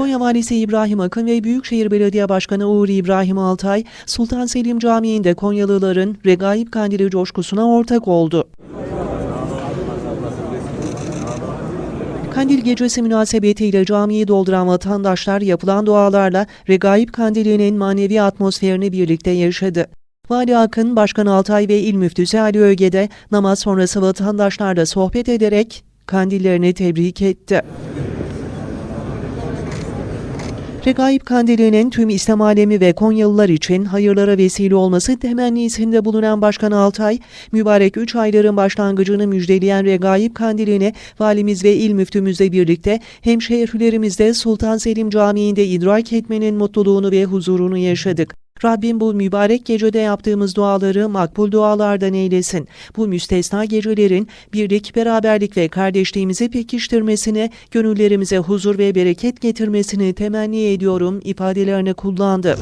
Konya Valisi İbrahim Akın ve Büyükşehir Belediye Başkanı Uğur İbrahim Altay, Sultan Selim Camii'nde Konyalıların Regaib Kandili coşkusuna ortak oldu. Kandil gecesi münasebetiyle camiyi dolduran vatandaşlar yapılan dualarla Regaib Kandili'nin manevi atmosferini birlikte yaşadı. Vali Akın, Başkan Altay ve İl Müftüsü Ali Öge'de namaz sonrası vatandaşlarla sohbet ederek kandillerini tebrik etti. Regaib Kandili'nin tüm İslam alemi ve Konyalılar için hayırlara vesile olması temennisinde bulunan Başkan Altay, mübarek 3 ayların başlangıcını müjdeleyen Regaib Kandili'ni valimiz ve il müftümüzle birlikte hemşehrilerimizde Sultan Selim Camii'nde idrak etmenin mutluluğunu ve huzurunu yaşadık. Rabbim bu mübarek gecede yaptığımız duaları makbul dualardan eylesin. Bu müstesna gecelerin birlik, beraberlik ve kardeşliğimizi pekiştirmesine, gönüllerimize huzur ve bereket getirmesini temenni ediyorum ifadelerini kullandı.